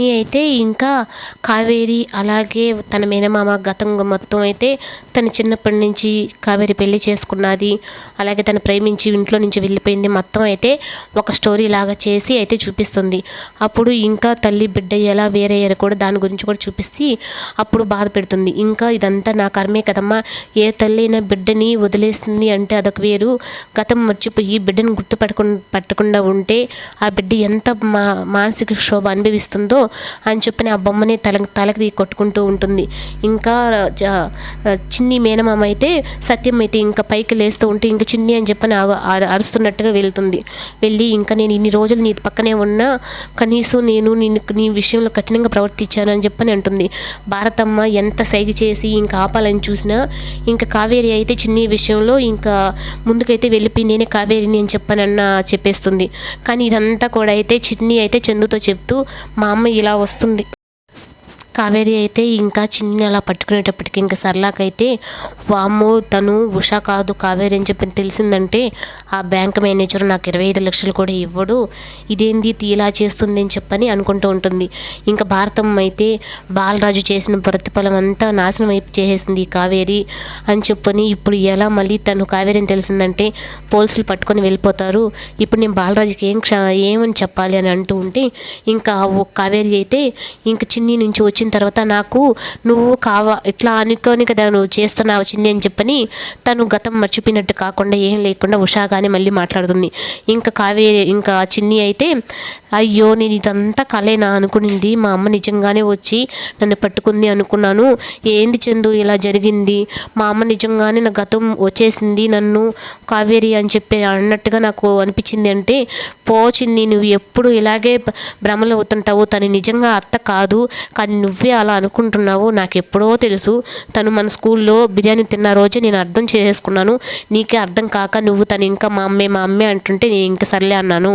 అయితే ఇంకా కావేరి అలాగే తన మేనమామ గతం మొత్తం అయితే తన చిన్నప్పటి నుంచి కావేరి పెళ్ళి చేసుకున్నది. అలాగే తను ప్రేమించి ఇంట్లో నుంచి వెళ్ళిపోయింది. మొత్తం అయితే ఒక స్టోరీ లాగా చేసి అయితే చూపిస్తుంది. అప్పుడు ఇంకా తల్లి బిడ్డ ఎలా వేరయ్యారు కూడా దాని గురించి కూడా చూపిస్తే అప్పుడు బాధ పెడుతుంది. ఇంకా ఇదంతా నా కర్మే కదమ్మా. ఏ తల్లి అయినా బిడ్డని వదిలేస్తుంది అంటే అదొక వేరు. గతం మర్చిపోయి బిడ్డను గుర్తుపట్టకుండా పట్టకుండా ఉంటే ఆ బిడ్డ ఎంత మా మానసిక క్షోభ అనుభవిస్తుందో అని చెప్పిన ఆ బొమ్మని తల తలకి కొట్టుకుంటూ ఉంటుంది. ఇంకా చిన్ని మేనమామ అయితే సత్యం అయితే ఇంకా పైకి లేస్తూ ఉంటే ఇంకా చిన్ని అని చెప్పని అరుస్తున్నట్టుగా వెళ్తుంది. వెళ్ళి ఇంకా నేను ఇన్ని రోజులు నీ పక్కనే ఉన్నా కనీసం నేను నిన్ను నీ విషయంలో కఠినంగా ప్రవర్తించానని చెప్పని అంటుంది. భారతమ్మ ఎంత సైగ చేసి ఇంకా ఆపాలని చూసినా ఇంకా కావేరి అయితే చిన్ని విషయంలో ఇంకా ముందుకైతే వెళ్ళిపోయి నేనే కావేరిని అని చెప్పనన్న చెప్పేస్తుంది. కానీ ఇదంతా కూడా అయితే చిన్ని అయితే చందుతో చెప్తూ మా అమ్మ ఇలా వస్తుంది. కావేరి అయితే ఇంకా చిన్ని అలా పట్టుకునేటప్పటికి ఇంకా సర్లాకైతే వాము తను ఉషా కాదు కావేరి అని చెప్పి తెలిసిందంటే ఆ బ్యాంక్ మేనేజర్ నాకు ఇరవై ఐదు లక్షలు కూడా ఇవ్వడు. ఇదేంది? ఇలా చేస్తుంది అని చెప్పని అనుకుంటూ ఉంటుంది. ఇంకా భారతం అయితే బాలరాజు చేసిన ప్రతిఫలం అంతా నాశనం అయిపు చేసేసింది కావేరి అని చెప్పని ఇప్పుడు ఎలా మళ్ళీ తను కావేరి అని తెలిసిందంటే పోలీసులు పట్టుకొని వెళ్ళిపోతారు. ఇప్పుడు నేను బాలరాజుకి ఏం క్ష ఏమని చెప్పాలి అని అంటూ ఉంటే ఇంకా కావేరి అయితే ఇంకా చిన్ని నుంచి వచ్చిన తర్వాత నాకు నువ్వు కావా ఇట్లా అనుకోని కదా నువ్వు చేస్తున్నావు చిన్ని అని చెప్పని తను గతం మర్చిపోయినట్టు కాకుండా ఏం లేకుండా ఉషాగానే మళ్ళీ మాట్లాడుతుంది. ఇంకా కావేరి ఇంకా చిన్ని అయితే అయ్యో నేను ఇదంతా కలేనా అనుకునింది. మా అమ్మ నిజంగానే వచ్చి నన్ను పట్టుకుంది అనుకున్నాను. ఏంది చందు ఇలా జరిగింది? మా అమ్మ నిజంగానే నా గతం వచ్చేసింది నన్ను కావేరి అని చెప్పి అన్నట్టుగా నాకు అనిపించింది అంటే పో చిన్ని నువ్వు ఎప్పుడు ఇలాగే భ్రమలు అవుతుంటావు. తను నిజంగా అత్త కాదు. కానీ నువ్వే అలా అనుకుంటున్నావు నాకు ఎప్పుడో తెలుసు. తను మన స్కూల్లో బిర్యానీ తిన్న రోజే నేను అర్థం చేసుకున్నాను. నీకే అర్థం కాక నువ్వు తను ఇంకా మా అమ్మే మా అమ్మే అంటుంటే నేను ఇంకా సర్లే అన్నాను.